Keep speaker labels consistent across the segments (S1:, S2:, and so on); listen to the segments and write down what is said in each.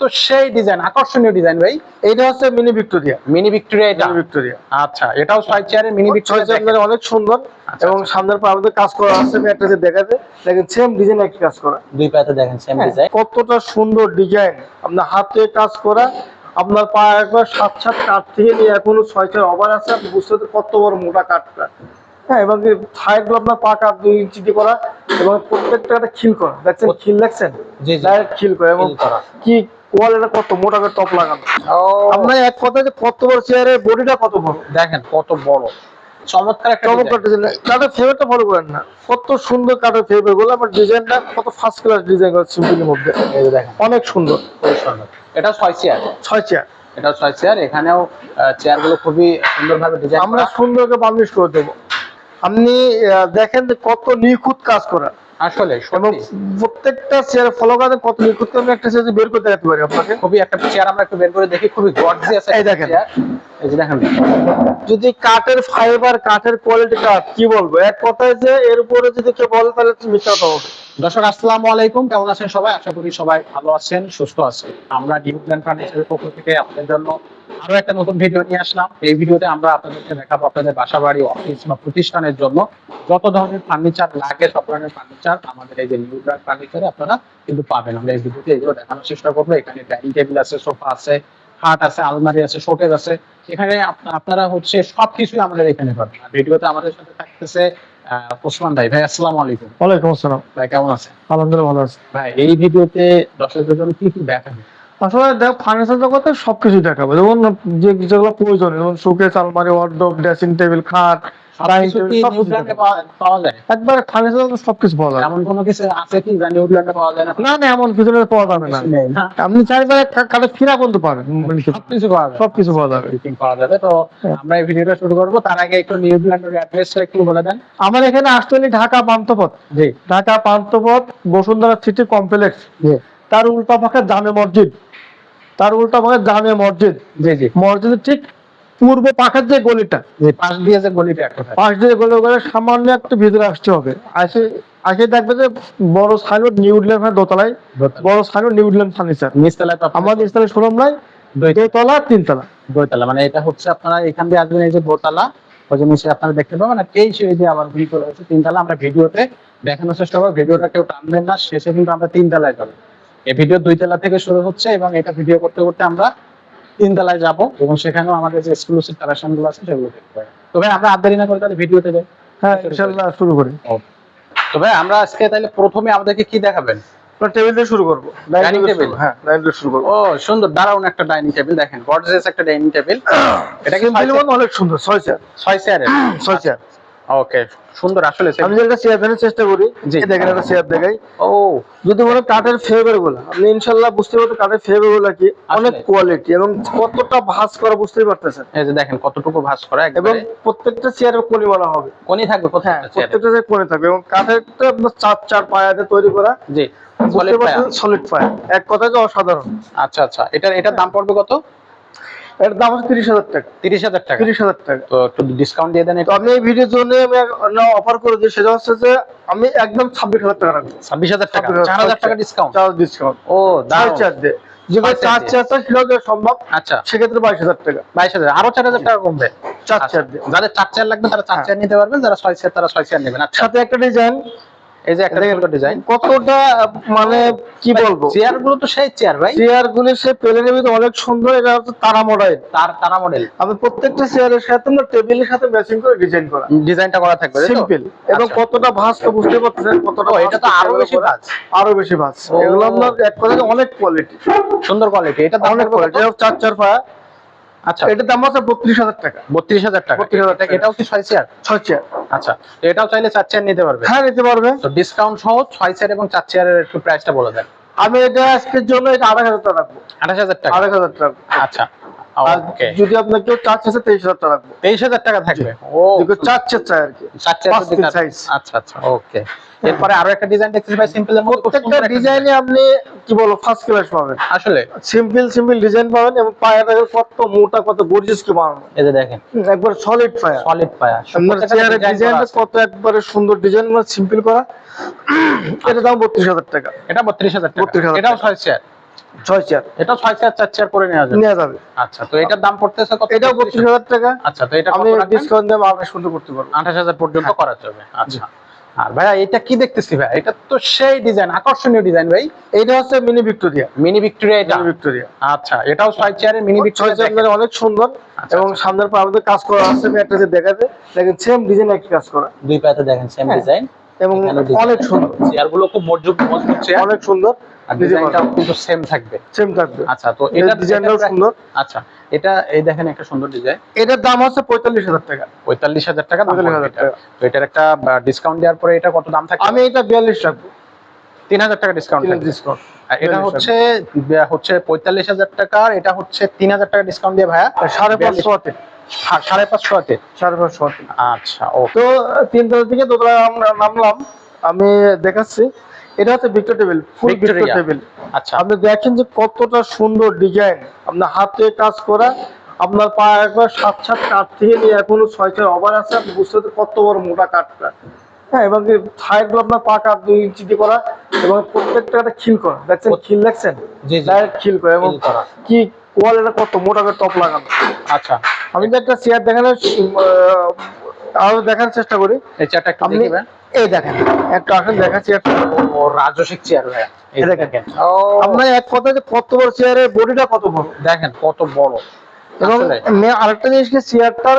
S1: তো সেই ডিজাইন আকর্ষণীয় ডিজাইন ভাই।
S2: এটা হচ্ছে মিনি ভিক্টোরিয়া
S1: মিনি ভিক্টোরিয়া এটা।
S2: ভিক্টোরিয়া
S1: আচ্ছা। এটাও ছয় চেয়ারের মিনি ভিক্টোরিয়া
S2: অনেক সুন্দর
S1: আচ্ছা,
S2: এবং
S1: আচ্ছা।
S2: সামনের পাশে কাজ করা আছে একটা যে দেখাতে। দেখেন সেম ডিজাইন একই কাজ করা।
S1: দুই পাতে দেখেন সেম
S2: হ্যাঁ, কতটা সুন্দর ডিজাইন আপনার হাতে কাজ করা আপনার পা একবার সাত সাত কাঠ থেকে নিয়ে এখনও ছয় ছয় ওভার আছে আপনি বুঝতে পারছেন কত বড় মোটা কাঠটা। হ্যাঁ এবং সাইডগুলো আপনার পা কাঠ দুই ইঞ্চি দিয়ে করা এবং প্রত্যেকটা একটা খিল করা। দেখছেন? খিল দেখছেন। খিল করা এবং কি কোয়ালিটি কত মোটা করে টপ লাগানো।
S1: আপনার
S2: আপনার এক কথা যে কত বড় চেয়ারের বডিটা কত বড়?
S1: দেখেন কত বড়। চমৎকার একটা
S2: চমৎকার ডিজাইন কাঠের ফেভারটা ফলো করেন না। কত সুন্দর কাঠের ফেভারগুলো। আমার ডিজাইনটা কত ফার্স্ট ক্লাস ডিজাইন করা সিম্পলের মধ্যে।
S1: design। এই যে দেখেন।
S2: অনেক সুন্দর।
S1: এটা ছয় চেয়ার
S2: ছয় চেয়ার
S1: এটা ছয় চেয়ার এখানেও চেয়ারগুলো খুবই সুন্দরভাবে ডিজাইন
S2: আমরা সুন্দরকে বার্নিশ করে দেবো। আপনি দেখেন যে কত নিখুঁত কাজ করা।
S1: আসলে
S2: এবং প্রত্যেকটা চেয়ার ফলো করে কত নিখুঁত করে আমি একটা চেয়ার বের করতে পারি আপনাকে।
S1: খুবই একটা চেয়ার আমরা একটু বের করে দেখি খুবই গর্জিয়াস
S2: এই দেখেন।
S1: এই যে দেখেন।
S2: যদি কাঠের ফাইবার কাঠের কোয়ালিটি কাঠ কি বলব? এক কথায় যে এর উপরে যদি কেউ বলে তাহলে তুমি মিথ্যা কথা হবে
S1: দর্শক আসসালামু আলাইকুম। কেমন আছেন সবাই? আশা করি সবাই ভালো আছেন সুস্থ আছেন। আমরা ডিউপ্ল্যান ফার্নিচারের পক্ষ থেকে আপনাদের জন্য আরও একটা নতুন ভিডিও নিয়ে আসলাম। এই ভিডিওতে আমরা আপনাদেরকে দেখাবো আপনাদের বাসা বাড়ি অফিস বা প্রতিষ্ঠানের জন্য যত ধরনের ফার্নিচার লাগে সব ধরনের ফার্নিচার আমাদের এই যে নিউপ্ল্যান ফার্নিচারে আপনারা কিন্তু পাবেন। আমরা এই ভিডিওতে এগুলো দেখানোর চেষ্টা করব। এখানে ডাইনিং টেবিল আছে সোফা আছে খাট আছে আলমারি আছে শোকেজ আছে। এখানে আপ- আপনারা হচ্ছে সবকিছুই আমাদের এখানে পাবেন। ভিডিওতে আমাদের সাথে থাকতেছে ওসমান ভাই। ভাই আসসালামু আলাইকুম।
S2: ওয়ালাইকুম আসসালাম।
S1: ভাই কেমন আছেন?
S2: আলহামদুলিল্লাহ ভালো আছে।
S1: ভাই এই ভিডিওতে দর্শকদের জন্য কি কি দেখাবে?
S2: আসলে দেখ ফার্নিচার জগতে সবকিছু দেখাবো। যেমন যে যেগুলো প্রয়োজন যেমন শোকেস আলমারি ওয়ার্ডরোব ড্রেসিং টেবিল খাট
S1: সবকিছু
S2: একবার ফার্নিচার জগতে পাওয়া যাবে
S1: এমন কোনো কিছু আছে কি যা নিউজিল্যান্ডে পাওয়া যায় না?
S2: না না এমন কিছু পাওয়া যাবে না।
S1: কিছু নেই, না?
S2: আপনি চাইলে কাঠে ফিরা বলতে পারেন
S1: সবকিছু পাওয়া যায়
S2: সবকিছু পাওয়া যাবে।
S1: পাওয়া যাবে। তো
S2: হ্যাঁ।
S1: আমরা এই ভিডিওটা শুরু করব। তার আগে একটু নিউজিল্যান্ডের অ্যাড্রেসটা একটু বলে দেন।
S2: আমার এখানে আসতে হলে ঢাকা পান্থপথ।
S1: জি।
S2: ঢাকা পান্থপথ বসুন্ধরা সিটি কমপ্লেক্স তার উল্টা পাখে জামে মসজিদ। তার উল্টা পাখে জামে মসজিদ।
S1: জি জি।
S2: মসজিদের ঠিক পূর্ব পাখের যে গলিটা
S1: পাশ দিয়ে যে গলিটা
S2: পাশ দিয়ে গলি গলে সামান্য একটু ভিতরে আসতে হবে। আসে আসে দেখবে যে বড় সাইনবোর্ড নিউজিল্যান্ড দোতলায়
S1: দোতলা।
S2: বড় সাইনবোর্ড নিউজিল্যান্ড ফার্নিচার
S1: নিচতলায়
S2: আমাদের স্থানে শোরুম নাই দোতলা তিনতলা।
S1: দোতলা মানে এটা হচ্ছে আপনারা এখান দিয়ে আসবেন এই যে দোতলা ওই যে নিচে আপনারা দেখতে পাবেন আর এই যে আবার ভিডিও রয়েছে তিনতলা আমরা ভিডিওতে দেখানোর চেষ্টা করব। ভিডিওটা কেউ টানবেন না শেষে কিন্তু আমরা তিনতলায় যাব। এই ভিডিও দুই তলা থেকে শুরু হচ্ছে এবং এটা ভিডিও করতে করতে আমরা তিন তলায় যাব এবং সেখানেও আমাদের যে এক্সক্লুসিভ কালেকশনগুলো আছে সেগুলো দেখতে পাবেন তো ভাই আমরা আর দেরি না করে তাহলে ভিডিওতে যাই।
S2: হ্যাঁ ইনশাল্লাহ শুরু করি।
S1: তো ভাই আমরা আজকে তাহলে প্রথমে আমাদেরকে কি দেখাবেন?
S2: টেবিল দিয়ে শুরু করব।
S1: Dining table?
S2: হ্যাঁ ডাইনিং টেবিল শুরু করব।
S1: ও সুন্দর দারুণ একটা ডাইনিং টেবিল দেখেন গর্জিয়াস একটা ডাইনিং টেবিল এটা কি
S2: সিম্পল অনেক সুন্দর ছয় চেয়ার
S1: ছয় চেয়ারের
S2: ছয় চেয়ার
S1: ওকে সুন্দর আসলে
S2: আমি যে একটা চেয়ার দেখানোর চেষ্টা করি দেখেন একটা চেয়ার দেখাই।
S1: ও।
S2: যদি হয় কাঠের ফেভারগুলো আপনি ইনশাল্লাহ বুঝতে কাঠের ফেভারগুলো কি অনেক কোয়ালিটি এবং কতটা ভাঁজ করা বুঝতেই পারতেছেন।
S1: এই যে দেখেন কতটুকু ভাঁজ করা
S2: এবং প্রত্যেকটা চেয়ারের কোনি মারা হবে।
S1: কোনি থাকবে
S2: হ্যাঁ
S1: প্রত্যেকটা চেয়ার
S2: কোনি থাকবে এবং কাঠের চার চার পায়াতে তৈরি করা।
S1: জি solid পায়া।
S2: সলিড পায়া। এক কথায় অসাধারণ।
S1: আচ্ছা আচ্ছা। এটার এটার দাম পড়বে কত?
S2: এর দাম হচ্ছে তিরিশ হাজার টাকা।
S1: তিরিশ হাজার টাকা?
S2: তিরিশ হাজার টাকা।
S1: তো একটু ডিসকাউন্ট দিয়ে দেন
S2: তো আমি এই ভিডিওর জন্য আমি অফার করে দিই সেটা হচ্ছে যে আমি একদম ছাব্বিশ হাজার টাকা রাখব।
S1: ছাব্বিশ হাজার টাকা? চার হাজার টাকা ডিসকাউন্ট
S2: চার ডিসকাউন্ট
S1: ও
S2: চার চার দিয়ে। চার
S1: চার
S2: সম্ভব
S1: আচ্ছা।
S2: সেক্ষেত্রে বাইশ হাজার টাকা।
S1: বাইশ হাজার। আরও চার হাজার টাকা কমবে?
S2: চার
S1: আচ্ছা,
S2: চার
S1: যাদের চার লাগবে তারা চার
S2: হ্যাঁ।
S1: নিতে পারবেন যারা ছয় চেয়ার তারা ছয় চেয়ার নেবেন। আচ্ছা।
S2: সাথে একটা ডিজাইন
S1: এই যে একটা ডিজাইন
S2: কতটা মানে কি বলব?
S1: চেয়ারগুলো তো সেই চেয়ার ভাই।
S2: চেয়ার গুলি সে প্লেনের ভিতরে অনেক সুন্দর এটা হচ্ছে তারা মডেল
S1: তার তারা মডেল
S2: আমি প্রত্যেকটা চেয়ারের সাথে আমরা টেবিলের সাথে ম্যাচিং করে ডিজাইন করা।
S1: ডিজাইনটা করা থাকবে
S2: সিম্পল এবং
S1: আচ্ছা।
S2: কতটা ভাঁজ তো বুঝতে পারতেছেন কতটা
S1: এটা তো
S2: আরও
S1: বেশি ভাঁজ।
S2: আরও বেশি ভাঁজ। এগুলো আপনার এক কথায় অনেক কোয়ালিটি
S1: সুন্দর কোয়ালিটি এটা
S2: অনেক কোয়ালিটি চার চার পায়া
S1: আচ্ছা।
S2: এটার দাম আছে বত্রিশ হাজার টাকা।
S1: বত্রিশ হাজার টাকা।
S2: 32,000 টাকা।
S1: এটাও কি ছয় চেয়ার
S2: ছয় চেয়ার
S1: আচ্ছা এটাও চাইলে চার চেয়ার নিতে পারবে।
S2: হ্যাঁ নিতে পারবে।
S1: তো ডিসকাউন্ট সহ ছয় চেয়ার এবং চার চেয়ারের একটু প্রাইসটা বলে দেন।
S2: আমি এটা আজকের জন্য এটা আড়াই হাজার টাকা রাখব।
S1: আঠাশ হাজার টাকা।
S2: আড়াই হাজার টাকা।
S1: আচ্ছা
S2: আর যদি আপনার কেউ চাচ্ছে তেইশ হাজার টাকা রাখব
S1: তেইশ হাজার টাকা থাকবে। ও
S2: চার চায় আর কি।
S1: আচ্ছা আচ্ছা ওকে এরপরে আরও একটা ডিজাইন দেখতেছি ভাই সিম্পলের মধ্যে
S2: প্রত্যেকটা ডিজাইনে আপনি কি বলব ফার্স্ট ক্লাস পাবেন।
S1: আসলে?
S2: সিম্পল সিম্পল ডিজাইন পাবেন এবং পায়াটা কত মোটা কত গর্জিয়াস কি বানানো।
S1: এই যে দেখেন।
S2: একবার সলিড পায়া।
S1: সলিড পায়া।
S2: আপনার চেয়ারের ডিজাইনটা কত একবারে সুন্দর ডিজাইন মানে সিম্পল করা। এটা দাম বত্রিশ হাজার টাকা।
S1: এটা বত্রিশ হাজার টাকা। এটাও। ছয় চেয়ার
S2: ছয় চেয়ার।
S1: এটা ছয় চেয়ার চার চেয়ার করে নেওয়া যাবে।
S2: নেওয়া যাবে।
S1: আচ্ছা তো এটার দাম পড়তেছে কত
S2: এটাও বত্রিশ হাজার টাকা।
S1: আচ্ছা তো এটা
S2: আমি ডিসকাউন্ট দিয়ে আঠাশ পর্যন্ত করতে পারব।
S1: আঠাশ হাজার পর্যন্ত
S2: হ্যাঁ।
S1: করা যাবে আচ্ছা। আর ভাইয়া এটা কি দেখতেছি ভাই এটা তো সেই ডিজাইন আকর্ষণীয় ডিজাইন ভাই।
S2: এটা হচ্ছে মিনি ভিক্টোরিয়া
S1: মিনি ভিক্টোরিয়া এটা?
S2: ভিক্টোরিয়া
S1: আচ্ছা এটাও ছয় চেয়ারের মিনি ভিক্টোরিয়া
S2: অনেক সুন্দর
S1: আচ্ছা,
S2: এবং
S1: আচ্ছা।
S2: সামনের পাশে কাজ করা আছে একটা যে দেখাতে দেখেন সেম ডিজাইন একই কাজ করা।
S1: দুই পাতে দেখেন সেম
S2: হ্যাঁ।
S1: ডিজাইন
S2: এবং অনেক সুন্দর।
S1: চেয়ারগুলো খুব মজবুত মজবুত চেয়ার
S2: অনেক সুন্দর।
S1: ডিজাইনটাও কিন্তু সেম থাকবে।
S2: সেম থাকবে।
S1: আচ্ছা তো এটা
S2: ডিজাইনটাও সুন্দর।
S1: এটা এই দেখেন একটা সুন্দর ডিজাইন
S2: এটার দাম হচ্ছে পঁয়তাল্লিশ হাজার টাকা।
S1: পঁয়তাল্লিশ হাজার টাকা দাম
S2: 45,000
S1: এটা।
S2: টাকা।
S1: তো এটার একটা ডিসকাউন্ট দেওয়ার পরে এটা কত দাম থাকে
S2: আমি এটা বিয়াল্লিশ রাখব।
S1: তিন হাজার টাকা ডিসকাউন্ট
S2: ডিসকাউন্ট
S1: এটা হচ্ছে হচ্ছে পঁয়তাল্লিশ হাজার টাকার এটা হচ্ছে তিন হাজার টাকা ডিসকাউন্ট দিয়ে ভাইয়া।
S2: সাড়ে পাঁচশো
S1: সাড়ে পাঁচশো হাতে
S2: সাড়ে পাঁচশো
S1: আচ্ছা ও
S2: তো তিনটার দিকে দোতলা আমরা নামলাম আমি দেখাচ্ছি। এটা হচ্ছে Victor table full Victor table.
S1: আচ্ছা।
S2: আপনি দেখেন যে কতটা সুন্দর ডিজাইন। আপনার হাতে কাজ করা আপনার পা একবার সাত সাত কাঠ থেকে নিয়ে এখনও ছয় ছয় ওভার আছে আপনি বুঝতে কত বড় মোটা কাঠটা হ্যাঁ এবং থাইডগুলো আপনার পা কাঠ দুই ইঞ্চি করা এবং প্রত্যেকটা খিল করা। দেখছেন? খিল দেখছেন? খিল করা এবং
S1: Fill
S2: কি কত মোটা করে টপ লাগানো।
S1: আচ্ছা।
S2: আমি তো একটা চেয়ার দেখানোর আরও দেখার চেষ্টা করি।
S1: এই চেয়ারটা একটু
S2: আপনি এই দেখেন একটা আসেন দেখা চেয়ারটা
S1: ও রাজসিক চেয়ার ভাইয়া। এই দেখেন।
S2: আপনার এক কথা যে কত বড় চেয়ারের বডিটা কত বড়?
S1: দেখেন কত বড়।
S2: এবং আরেকটা জিনিস কি চেয়ারটার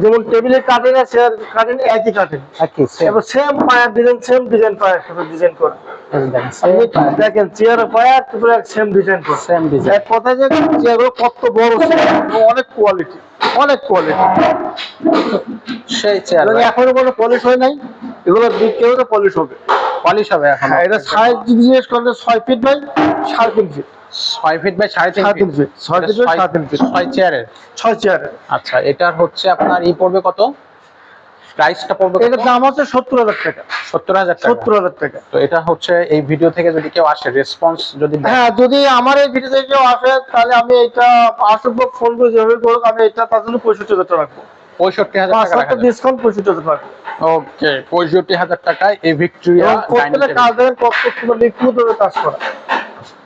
S2: যেমন টেবিলে কাটেন আর চেয়ার কাটেন একই কাটেন
S1: একই
S2: সেম পায়ার ডিজাইন সেম ডিজাইন পায়ার সাথে ডিজাইন করা।
S1: দেখেন
S2: চেয়ার পায়ার তারপরে সেম ডিজাইন করা।
S1: সেম ডিজাইন
S2: এক কথায় যে চেয়ারগুলো কত বড় অনেক কোয়ালিটি অনেক কোয়ালিটি
S1: সেই চেয়ার
S2: এবং এখনও কোনো পলিশ হয় নাই। এগুলো বিক্রি পলিশ হবে।
S1: পলিশ হবে এখন।
S2: হ্যাঁ এটা সাইজ যদি জিজ্ঞেস করেন ছয় ফিট বাই সাড়ে তিন ফিট
S1: ছয় ফিট বাই সাড়ে তিন
S2: সাড়ে
S1: ফিট
S2: ফিট ছয় ফিট বাই সাড়ে তিন ফিট
S1: ছয় চেয়ারের
S2: ছয় চেয়ারে
S1: আচ্ছা এটার হচ্ছে আপনার ই পড়বে কত? প্রাইসটা পড়বে
S2: এটার দাম হচ্ছে সত্তর হাজার টাকা।
S1: সত্তর হাজার টাকা।
S2: সত্তর হাজার টাকা।
S1: তো এটা হচ্ছে এই ভিডিও থেকে যদি কেউ আসে রেসপন্স যদি
S2: হ্যাঁ যদি আমার এই ভিডিওতে কেউ আসে তাহলে আমি এটা আসব ফোন করে যেভাবে করুক আমি এটা তার জন্য পঁয়ষট্টি হাজার টাকা রাখব।
S1: পঁয়ষট্টি হাজার টাকা
S2: ডিসকাউন্ট পঁয়ষট্টি হাজার টাকা।
S1: ওকে পঁয়ষট্টি হাজার টাকায় এই ভিক্টোরিয়া
S2: কাজ দেখেন কত কাজ করা।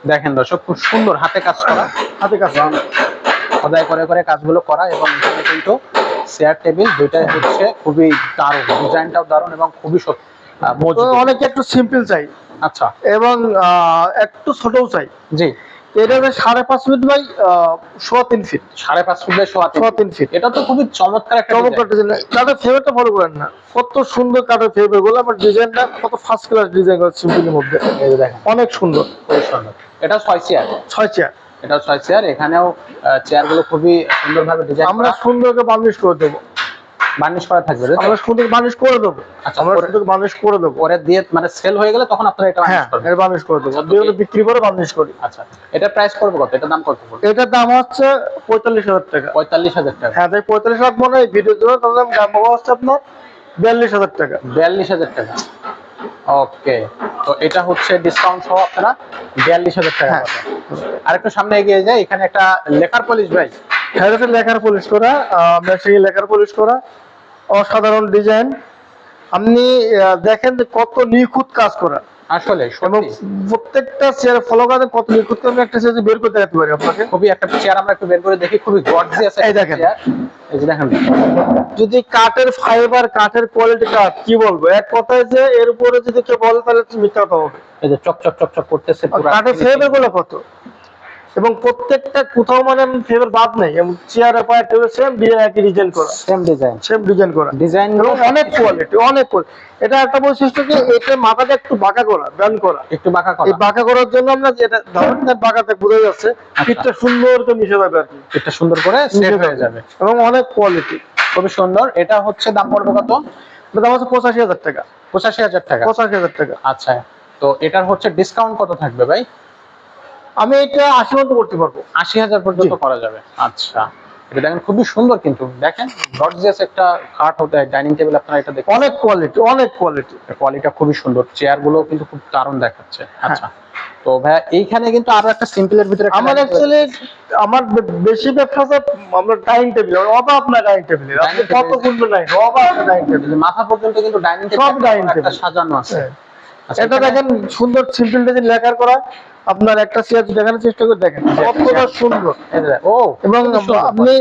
S1: দেখেন দর্শক খুব সুন্দর হাতে কাজ করা।
S2: হাতে কাজ করা।
S1: খোদাই করে করে কাজগুলো করা এবং এখানে কিন্তু চেয়ার টেবিল দুইটাই হচ্ছে খুবই দারুণ। ডিজাইনটাও দারুণ এবং খুবই
S2: অনেকে একটু সিম্পল চাই।
S1: আচ্ছা।
S2: এবং আহ, একটু ছোটও চাই।
S1: জি।
S2: এটা সাড়ে পাঁচ ফিট বাই আহ, সোয়া তিন ফিট।
S1: সাড়ে পাঁচ ফুট বাই সোয়া তিন
S2: সোয়া তিন ফিট।
S1: এটা তো খুবই চমৎকার একটা
S2: চমৎকার
S1: design।
S2: ডিজাইন কাঠের ফেভারটা ফলো করেন না। কত সুন্দর কাঠের ফেভারগুলো আমার ডিজাইনটা কত ফার্স্ট ক্লাস ডিজাইন করা সিম্পলের মধ্যে।
S1: দেখেন
S2: অনেক সুন্দর।
S1: এটা ছয় চেয়ার
S2: ছয় চেয়ার
S1: এটা ছয় চেয়ার এখানেও চেয়ারগুলো খুবই সুন্দরভাবে ডিজাইন
S2: আমরা সুন্দরকে বার্নিশ করে দেবো।
S1: বার্নিশ করা থাকবে?
S2: আমরা সুন্দর বার্নিশ করে দেবো।
S1: আচ্ছা,
S2: আমরা সুন্দর বার্নিশ করে দেবো।
S1: পরে দিয়ে মানে সেল হয়ে গেলে তখন আপনারা এটা
S2: হ্যাঁ
S1: বার্নিশ করবেন।
S2: এটা বার্নিশ করে দেবো।
S1: আচ্ছা, তো
S2: বিক্রি করে বার্নিশ করি।
S1: আচ্ছা এটা প্রাইস পড়বে কত? এটা দাম কত পড়বে?
S2: এটার দাম হচ্ছে পঁয়তাল্লিশ হাজার টাকা।
S1: পঁয়তাল্লিশ হাজার টাকা।
S2: হ্যাঁ তাই পঁয়তাল্লিশ হাজার মনে হয় ভিডিও দেবো তাহলে দাম দাম হচ্ছে আপনার বিয়াল্লিশ হাজার টাকা।
S1: বিয়াল্লিশ হাজার টাকা। ওকে তো এটা হচ্ছে ডিসকাউন্ট সহ আপনারা বিয়াল্লিশ হাজার টাকা
S2: হ্যাঁ।
S1: আর একটু সামনে এগিয়ে যায় এখানে একটা লেখার পলিশ ভাই।
S2: হ্যাঁ লেখার পলিশ করা লেখার পলিশ করা অসাধারণ ডিজাইন আপনি দেখেন যে কত নিখুঁত কাজ করা।
S1: আসলে
S2: প্রত্যেকটা চেয়ার ফলো করেন কত নিখুঁত করে একটা চেয়ার বের করে দেখাতে পারি আপনাকে।
S1: খুবই একটা চেয়ার আমরা একটু বের করে দেখি খুবই গর্জিয়াস
S2: এই দেখেন।
S1: এই যে দেখেন।
S2: যদি কাঠের ফাইবার কাঠের কোয়ালিটি কাঠ কি বলব? এক কথায় যে এর উপরে যদি কেউ বলে তাহলে মিথ্যা কথা হবে।
S1: এই যে চক চক চক চক করতেছে পুরো
S2: কাঠের ফেভারগুলো কত? এবং প্রত্যেকটা কোথাও মানে ফেভার বাদ নেই। এবং চেয়ারে পায়ে টেবিল সেম ডিজাইন একই ডিজাইন করা।
S1: সেম ডিজাইন
S2: সেম ডিজাইন করা।
S1: ডিজাইন
S2: এবং অনেক কোয়ালিটি অনেক quality। এটা একটা বৈশিষ্ট্য কি? এটা মাথাটা একটু বাঁকা করা ব্যান করা।
S1: একটু বাঁকা করা।
S2: এই বাঁকা করার জন্য আমরা যেটা ধরেন না বাঁকাতে বোঝা যাচ্ছে পিঠটা সুন্দর করে মিশে যাবে আর কি।
S1: এটা সুন্দর করে সেট হয়ে
S2: যাবে।
S1: যাবে।
S2: এবং অনেক কোয়ালিটি
S1: খুবই সুন্দর। এটা হচ্ছে দাম পড়বে কত?
S2: দাম হচ্ছে পঁচাশি হাজার টাকা।
S1: পঁচাশি হাজার টাকা।
S2: পঁচাশি হাজার টাকা।
S1: আচ্ছা। তো এটার হচ্ছে ডিসকাউন্ট কত থাকবে ভাই?
S2: আমি এটা আশি মতো করতে পারব।
S1: আশি হাজার পর্যন্ত করা যাবে। আচ্ছা। এটা দেখেন খুবই সুন্দর কিন্তু। দেখেন গর্জিয়াস একটা খাট হতে ডাইনিং টেবিল আপনারা এটা দেখেন
S2: অনেক কোয়ালিটি অনেক কোয়ালিটি
S1: কোয়ালিটিটা খুবই সুন্দর। চেয়ারগুলো কিন্তু খুব দারুণ দেখাচ্ছে। আচ্ছা। তো ভাইয়া এইখানে কিন্তু আরও একটা সিম্পলের ভিতরে
S2: আমার অ্যাকচুয়ালি আমার বেশি ব্যবসা হচ্ছে আমরা ডাইনিং টেবিল অভাব না ডাইনিং আপনি কতগুলো নাই অভাব না ডাইনিং টেবিল
S1: মাথা পর্যন্ত কিন্তু ডাইনিং
S2: সব dining
S1: একটা
S2: table।
S1: সাজানো আছে। আচ্ছা,
S2: এটা দেখেন সুন্দর সিম্পল ডিজাইন লেখার করা। আপনার একটা চেয়ার দেখানোর চেষ্টা করে দেখেন। কতটা সুন্দর।
S1: ও
S2: এবং আপনি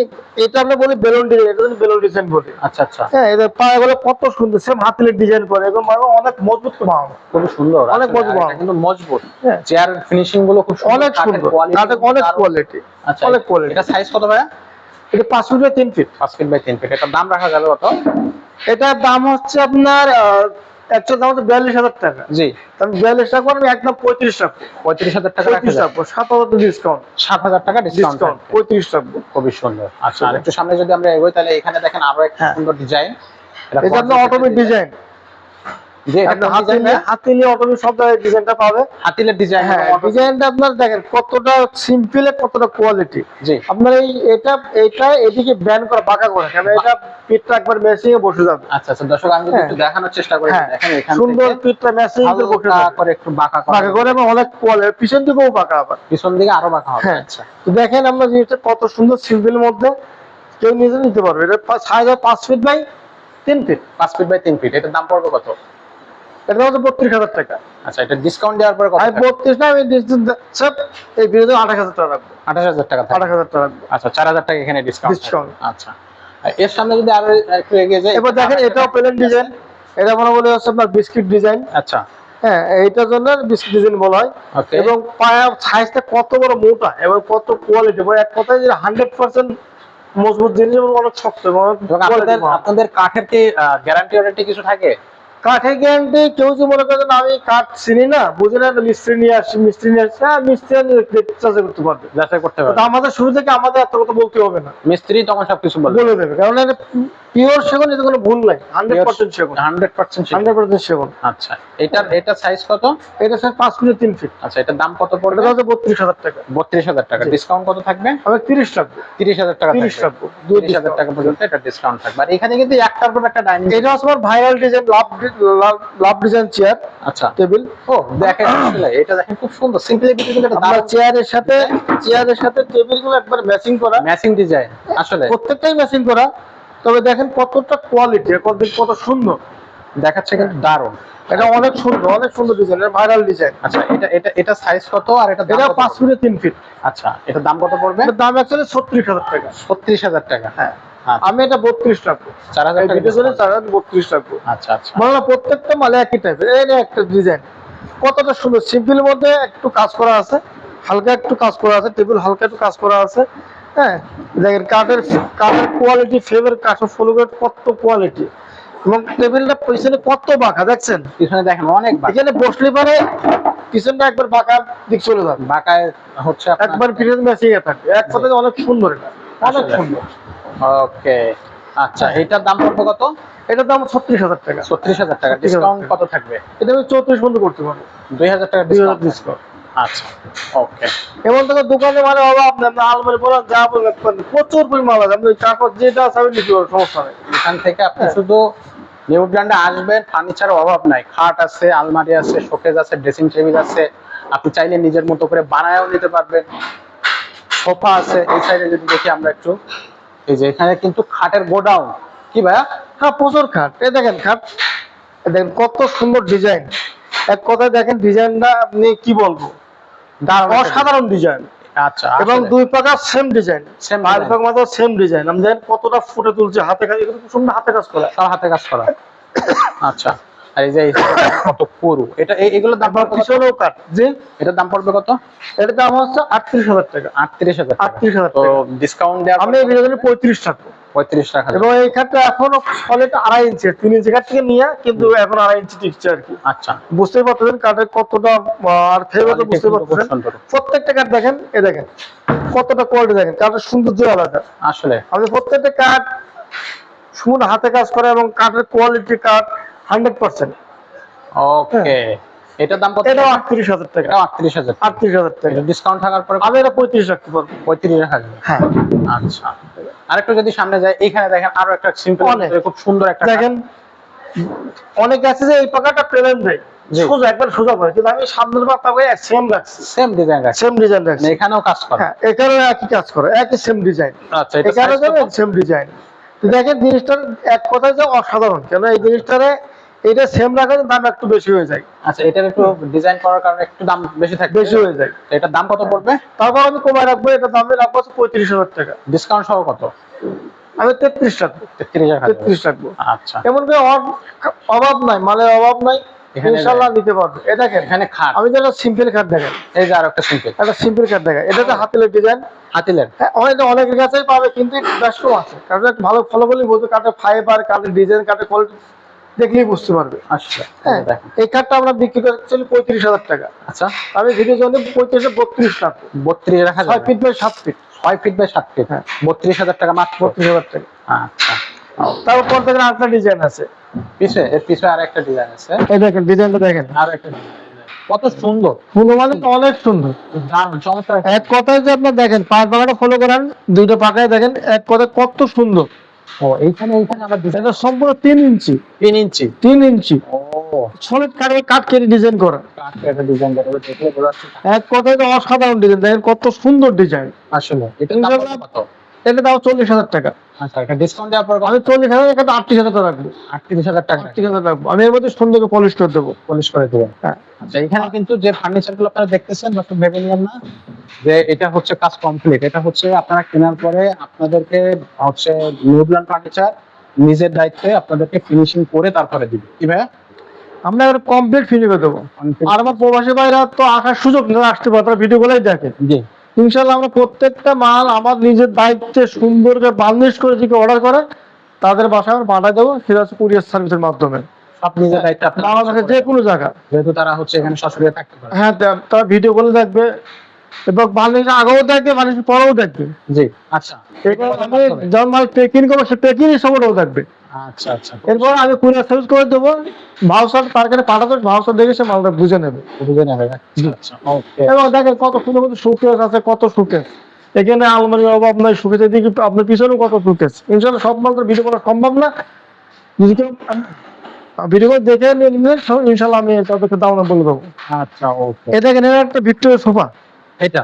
S2: এটা আমরা বলি বেলুন ডিজাইন এটা বেলুন ডিজাইন বলি।
S1: আচ্ছা আচ্ছা।
S2: হ্যাঁ এদের পায়েগুলো কত সুন্দর সেম হাতিলের ডিজাইন করে এবং মানে অনেক মজবুত পা
S1: খুবই সুন্দর
S2: অনেক মজবুত।
S1: কিন্তু মজবুত।
S2: হ্যাঁ।
S1: চেয়ার ফিনিশিংগুলো খুব
S2: অনেক সুন্দর কাঠের অনেক কোয়ালিটি
S1: আচ্ছা
S2: অনেক কোয়ালিটি
S1: এটা সাইজ কত ভাইয়া?
S2: এটা পাঁচ ফিট বাই তিন ফিট
S1: পাঁচ ফিট বাই তিন ফিট এটা দাম রাখা যাবে কত?
S2: এটার দাম হচ্ছে আপনার একশো দাম বিয়াল্লিশ হাজার টাকা।
S1: জি।
S2: আমি বিয়াল্লিশ টাকা করব একদম পঁয়ত্রিশ টাকা
S1: পঁয়ত্রিশ হাজার টাকা
S2: পঁয়ত্রিশ টাকা সাত হাজার ডিসকাউন্ট
S1: সাত হাজার টাকা ডিসকাউন্ট
S2: পঁয়ত্রিশ টাকা
S1: খুবই সুন্দর। আচ্ছা আর একটু সামনে যদি আমরা এগোই তাহলে এখানে দেখেন আরও একটা
S2: হ্যাঁ।
S1: সুন্দর ডিজাইন
S2: এটা অটোমেটিক অটোমেট ডিজাইন
S1: জি এটা
S2: আপনার
S1: কোন
S2: হাতে
S1: design
S2: নিয়ে
S1: ভাইয়া?
S2: হাতে নিয়ে অটোমেট সব ডিজাইনটা পাবে।
S1: হাতিলের ডিজাইন
S2: হ্যাঁ ডিজাইনটা আপনার দেখেন কতটা সিম্পল কতটা কোয়ালিটি
S1: জি।
S2: আপনার এই এটা এটা এদিকে ব্যান করা বাঁকা করে কারণ এটা পিঠটা একবার মেশিং এ বসে যাবে।
S1: আচ্ছা আচ্ছা দর্শক আমি
S2: হ্যাঁ।
S1: একটু দেখানোর চেষ্টা করি
S2: হ্যাঁ।
S1: দেখেন এখান
S2: সুন্দর পিঠটা মেশিং এ বসে যাবে।
S1: করে একটু বাঁকা
S2: বাঁকা
S1: করে
S2: করে এবং অনেক কোয়ালিটি পিছন দিকেও বাঁকা আবার।
S1: পিছন দিকে আরও বাঁকা হবে
S2: হ্যাঁ।
S1: আচ্ছা।
S2: তো দেখেন আমরা জিনিসটা কত সুন্দর সিম্পল মধ্যে কেউ নিজে নিতে পারবে। এটা সাইজ পাঁচ ফিট বাই তিন ফিট
S1: পাঁচ ফিট বাই তিন ফিট এটার দাম পড়বে কত?
S2: এটা হচ্ছে বত্রিশ হাজার টাকা।
S1: আচ্ছা এটা ডিসকাউন্ট দেওয়ার পরে কত
S2: আমি বত্রিশ না আমি ডিসকাউন্ট এই বিরুদ্ধে আঠাশ হাজার টাকা রাখব।
S1: আঠাশ হাজার টাকা
S2: আঠাশ হাজার টাকা রাখব।
S1: আচ্ছা চার হাজার টাকা এখানে ডিসকাউন্ট
S2: Discount।
S1: আচ্ছা। এর সামনে যদি আরও একটু এগিয়ে যায়
S2: এবার দেখেন এটাও প্লেন ডিজাইন এটা মনে বলে হচ্ছে আপনার বিস্কিট ডিজাইন
S1: আচ্ছা।
S2: হ্যাঁ এইটার জন্য বিস্কিট ডিজাইন বলা হয়। এবং পায়া সাইজটা কত বড় মোটা এবং কত কোয়ালিটি এক কথায় যে হান্ড্রেড পার্সেন্ট মজবুত জিনিস এবং অনেক শক্ত এবং
S1: আপনাদের আপনাদের কাঠের কি গ্যারান্টি ওয়ারেন্টি কিছু থাকে?
S2: কাঠের গ্যারান্টি কেউ যে মনে করেন আমি কাঠ চিনি না বুঝি না মিস্ত্রি নিয়ে আসছি মিস্ত্রি নিয়ে আসছি হ্যাঁ মিস্ত্রি চাষে করতে পারবে।
S1: যাচাই করতে
S2: তো
S1: পারবেন
S2: আমাদের শুরু থেকে আমাদের এত কথা বলতে হবে না।
S1: মিস্ত্রি তখন সবকিছু
S2: বলে দেবে কারণ এটা পিওর সেগুন এতে কোনো ভুল নাই হান্ড্রেড পার্সেন্ট সেগুন।
S1: হান্ড্রেড পার্সেন্ট
S2: হান্ড্রেড পার্সেন্ট সেগুন।
S1: আচ্ছা এটার এটা সাইজ কত?
S2: এটা স্যার পাঁচ ফিটে তিন ফিট
S1: আচ্ছা এটার দাম কত পড়বে?
S2: বত্রিশ হাজার টাকা।
S1: বত্রিশ হাজার টাকা। ডিসকাউন্ট কত থাকবে?
S2: আমি তিরিশ
S1: তিরিশ হাজার টাকা
S2: তিরিশ টাকা দুই
S1: হাজার টাকা পর্যন্ত এটা ডিসকাউন্ট থাকবে। আর এখানে কিন্তু একটার পর একটা ডাইনিং
S2: এটা হচ্ছে আমার viral design love love design chair
S1: আচ্ছা।
S2: টেবিল
S1: ও দেখেন এটা দেখেন খুব সুন্দর। সিম্পলিসিটি কিন্তু এটা
S2: আপনার চেয়ারের সাথে চেয়ারের সাথে টেবিল একবার ম্যাচিং করা।
S1: ম্যাচিং ডিজাইন আসলে।
S2: প্রত্যেকটাই ম্যাচিং করা। তবে দেখেন কতটা কোয়ালিটি কত কত সুন্দর।
S1: দেখাচ্ছে কিন্তু দারুণ।
S2: এটা অনেক সুন্দর অনেক সুন্দর ডিজাইন এটা ভাইরাল ডিজাইন
S1: আচ্ছা এটা এটা এটা সাইজ কত আর এটা
S2: এটা পাঁচ ফিটে তিন ফিট
S1: আচ্ছা এটা দাম কত পড়বে?
S2: দাম অ্যাকচুয়ালি ছত্রিশ হাজার টাকা।
S1: ছত্রিশ হাজার টাকা।
S2: হ্যাঁ। আমি এটা বত্রিশ রাখব।
S1: চার হাজার।
S2: চার বত্রিশ রাখব।
S1: আচ্ছা আচ্ছা।
S2: মানে প্রত্যেকটা মালে একই টাইপের একটা ডিজাইন কতটা সুন্দর। সিম্পলের মধ্যে একটু কাজ করা আছে। হালকা একটু কাজ করা আছে। টেবিল হালকা একটু কাজ করা আছে। হ্যাঁ? দেখেন কাঠের কাঠের কোয়ালিটি ফেভার কাঠের ফলুগের কত কোয়ালিটি এবং টেবিলটা পিছনে কত বাঁকা দেখছেন?
S1: পিছনে দেখেন অনেক
S2: এখানে বসলে পারে পিছনটা একবার বাঁকা দিক চলে যাবে।
S1: বাঁকায় হচ্ছে
S2: একবার পিছনে এক কথায় অনেক সুন্দর এটা।
S1: ওকে আচ্ছা এটার দাম পড়বে কত?
S2: এটার দাম ছত্রিশ হাজার টাকা।
S1: ছত্রিশ হাজার টাকা ডিসকাউন্ট কত থাকবে?
S2: এটা আমি চৌত্রিশ বন্ধ করতে পারব।
S1: দুই হাজার টাকা ডিসকাউন্ট আচ্ছা ওকে।
S2: এমন তো দোকানে মানে অভাব নেই আলমারি বলেন যা বলেন প্রচুর পরিমাণ আছে। আপনি তারপর যেটা আছে আমি নিতে পারব সমস্যা নেই।
S1: এখান থেকে আপনি
S2: হ্যাঁ।
S1: শুধু নিউ ব্র্যান্ডে আসবেন ফার্নিচারের অভাব নাই। খাট আছে আলমারি আছে শোকেজ আছে ড্রেসিং টেবিল আছে। আপনি চাইলে নিজের মতো করে বানায়ও নিতে পারবেন। সোফা আছে এই সাইডে যদি দেখি আমরা একটু। এই যে এখানে কিন্তু খাটের গোডাউন। কি ভাইয়া?
S2: হ্যাঁ প্রচুর খাট। এই দেখেন খাট। দেখেন কত সুন্দর ডিজাইন। এক কথায় দেখেন ডিজাইনটা আপনি কি বলব? অসাধারণ ডিজাইন।
S1: আচ্ছা
S2: এবং দুই প্রকার সেম ডিজাইন। আর মাত্র সেম ডিজাইন আমি দেখেন কতটা ফুটে তুলছে হাতে কাজ সুন্দর হাতে কাজ করা।
S1: হাতে কাজ করা। আচ্ছা। আর এই যে কত পুরু এটা এগুলোর দাম পড়বে
S2: কাট জি।
S1: এটার দাম পড়বে কত?
S2: এটার দাম হচ্ছে আটত্রিশ হাজার টাকা।
S1: আটত্রিশ হাজার টাকা।
S2: 38,000
S1: তো ডিসকাউন্ট দেওয়ার
S2: আমি এই ভিডিও পঁয়ত্রিশ টাকা
S1: পঁয়ত্রিশ টাকা।
S2: এবং এই খাটটা এখনও সলিড আড়াই ইঞ্চি ইঞ্চি খাট থেকে নিয়ে কিন্তু এখন আড়াই ইঞ্চি টিকছে আর কি।
S1: আচ্ছা।
S2: বুঝতেই পারতেছেন কাঠের কতটা আর ফেভার তো বুঝতে পারতেছেন? প্রত্যেকটা কাঠ দেখেন এ দেখেন কতটা কোয়ালিটি দেখেন কাঠের সৌন্দর্য আলাদা।
S1: আসলে।
S2: আমি প্রত্যেকটা কাঠ সুন্দর হাতে কাজ করে এবং কাঠের কোয়ালিটি কাঠ হান্ড্রেড পার্সেন্ট।
S1: ওকে এটার দাম কত?
S2: টাকা।
S1: এটা আটত্রিশ হাজার টাকা।
S2: আটত্রিশ হাজার টাকা।
S1: ডিসকাউন্ট থাকার পরে
S2: আমি এটা পঁয়ত্রিশ রাখতে পারব
S1: রাখা
S2: হ্যাঁ।
S1: আচ্ছা। আরেকটু যদি সামনে যায় এখানে দেখেন আরও একটা সিম্পল খুব সুন্দর একটা
S2: দেখেন অনেক আছে যে এই পাকাটা প্লেন দেয় সোজা একবার সোজা করে। কিন্তু আমি সামনের পাতা সেম রাখছি।
S1: সেম ডিজাইন আছে
S2: সেম ডিজাইন রাখছি।
S1: এখানেও কাজ করে।
S2: হ্যাঁ এখানে একই কাজ করে। একই সেম ডিজাইন
S1: আচ্ছা এটা
S2: সেম ডিজাইন দেখেন জিনিসটার এক কথায় যে অসাধারণ। কেন এই জিনিসটারে এটা সেম রাখলে দাম একটু বেশি হয়ে যায়।
S1: আচ্ছা এটার একটু ডিজাইন করার কারণে একটু দাম বেশি থাকবে?
S2: বেশি হয়ে যায়।
S1: এটার দাম কত পড়বে?
S2: তারপর আমি কমায় রাখব এটা দামে রাখব পঁয়ত্রিশ হাজার টাকা।
S1: ডিসকাউন্ট সহ কত?
S2: আমি তেত্রিশ রাখব
S1: তেত্রিশ
S2: রাখব।
S1: আচ্ছা।
S2: এমন করে অভাব নাই মালের অভাব নাই নিতে পারবে। এটা দেখেন
S1: এখানে খাট।
S2: আমি যেটা সিম্পল কাঠ দেখেন
S1: এই যে আর একটা সিম্পল
S2: একটা সিম্পল কাঠ দেখেন এটা তো হাতিলের ডিজাইন
S1: হাতিলের?
S2: হ্যাঁ অনেক অনেকের কাছেই পাবে কিন্তু ব্যস্ত আছে। কারণ ভালো ফলো করলেই বলতে কাঠের ফাইবার কাঠের ডিজাইন কাঠের কোয়ালিটি দেখলেই বুঝতে পারবে।
S1: আচ্ছা
S2: হ্যাঁ এই কাঠটা আমরা বিক্রি করছি পঁয়ত্রিশ হাজার টাকা।
S1: আচ্ছা।
S2: আমি ভিডিও জন্য পঁয়ত্রিশ বত্রিশ টাকা
S1: বত্রিশ রাখা
S2: ছয় ফিট বাই সাত ফিট
S1: ছয় ফিট বাই সাত ফিট
S2: হ্যাঁ।
S1: বত্রিশ হাজার টাকা মাত্র।
S2: বত্রিশ হাজার টাকা।
S1: আচ্ছা।
S2: তারপর দেখেন আরেকটা ডিজাইন আছে।
S1: পিছে এর পিছে আর একটা ডিজাইন আছে।
S2: এই দেখেন ডিজাইনটা দেখেন।
S1: আর একটা। কত সুন্দর।
S2: ফুলো মানে অনেক সুন্দর।
S1: চমৎকার।
S2: এক কথায় যে আপনার দেখেন পাঁচ পাখাটা ফলো করেন দুইটা পাখায় দেখেন এক কথায় কত সুন্দর।
S1: ও এইখানে এইখানে আবার ডিজাইন
S2: এটা সম্পূর্ণ তিন ইঞ্চি।
S1: তিন ইঞ্চি?
S2: তিন ইঞ্চি।
S1: ও।
S2: সলিড কাঠের কাঠ কেটে ডিজাইন করা।
S1: ডিজাইন করা দেখলে বোঝা যাচ্ছে।
S2: এক কথায় তো অসাধারণ ডিজাইন দেখেন কত সুন্দর ডিজাইন
S1: আসলে এটা
S2: ইনশাআল্লাহ- এটা দাও চল্লিশ হাজার টাকা।
S1: আচ্ছা এটা ডিসকাউন্ট দেওয়ার পর
S2: আমি চল্লিশ হাজার টাকা আটত্রিশ হাজার টাকা রাখব।
S1: আটত্রিশ হাজার টাকা।
S2: আটত্রিশ হাজার রাখব আমি এর মধ্যে সুন্দর পলিশ করে দেবো।
S1: পলিশ করে দেবেন
S2: হ্যাঁ।
S1: আচ্ছা এখানে কিন্তু যে ফার্নিচারগুলো আপনারা দেখতেছেন দর্শক ভেবে নিয়েন না যে এটা হচ্ছে কাজ কমপ্লিট এটা হচ্ছে আপনারা কেনার পরে আপনাদেরকে হচ্ছে নিউজিল্যান্ড ফার্নিচার নিজের দায়িত্বে আপনাদেরকে ফিনিশিং করে তারপরে দিবে। কি ভাইয়া?
S2: আমরা এবার কমপ্লিট ফিরে করে দেবো। আর আমার প্রবাসী ভাইরা তো আসার সুযোগ আসতে পারে ভিডিও গুলোই দেখে।
S1: জি।
S2: ইনশাল্লাহ আমরা প্রত্যেকটা মাল আমার নিজের দায়িত্বে সুন্দর করে বার্নিশ করে যদি অর্ডার করে তাদের বাসায় আমরা পাঠিয়ে দেবো। সেটা হচ্ছে কুরিয়ার সার্ভিসের মাধ্যমে।
S1: দায়িত্বে
S2: বাংলাদেশের যে কোনো জায়গা
S1: যেহেতু তারা হচ্ছে এখানে সশরীরে থাকতে পারে।
S2: হ্যাঁ তা- তারা ভিডিও গুলো দেখবে এবং আগেও দেখবে পরেও দেখবে।
S1: জি আচ্ছা।
S2: এরপর আমি যখন মাল পেকিং করব সে দেখবে।
S1: আচ্ছা আচ্ছা
S2: এরপর আমি কুরিয়ার সার্ভিস করে দেবো ভাউসার তার কাছে পাঠাতে ভাউসার দেখে সে মালটা বুঝে নেবে।
S1: বুঝে নেবে আচ্ছা
S2: এবং দেখেন কত সুন্দর কত সুকেস আছে কত সুকেস এখানে আলমারির অভাব নাই সুকেস এদিকে আপনার পিছনে কত সুকেস ইনশাল্লাহ সব মাল তো ভিডিও করা সম্ভব না। যদি কেউ ভিডিও করে দেখে নিলে ইনশাল্লাহ আমি তাদেরকে দাম বলে দেবো।
S1: আচ্ছা ওকে
S2: এ দেখেন এটা একটা ভিক্টোরিয়া সোফা।
S1: এটা?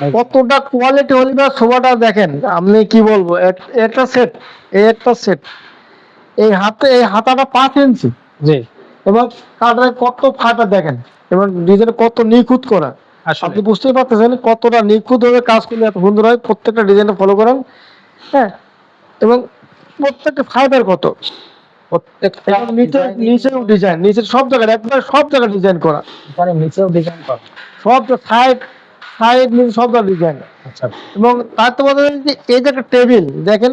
S2: কতটা কোয়ালিটি হলে বা সোফাটা দেখেন আপনি কি বলব একটা সেট এই একটা সেট এই হাতে এই হাতাটা পাঁচ ইঞ্চি।
S1: জি।
S2: এবং কাঠের কত ফাটা দেখেন এবং ডিজাইন কত নিখুঁত করা। আপনি বুঝতেই পারতেছেন কতটা নিখুঁত ভাবে কাজ করলে এত সুন্দর হয় প্রত্যেকটা ডিজাইন ফলো করেন হ্যাঁ? এবং প্রত্যেকটা ফাইবার কত?
S1: প্রত্যেকটা
S2: নিচেও ডিজাইন নিচের সব জায়গায় একবার সব জায়গায় ডিজাইন করা।
S1: নিচেও ডিজাইন করা।
S2: সব সাইড সাইড নিচে সব জায়গায় ডিজাইন
S1: আচ্ছা।
S2: এবং তার তো বলতে যে এই যে একটা টেবিল দেখেন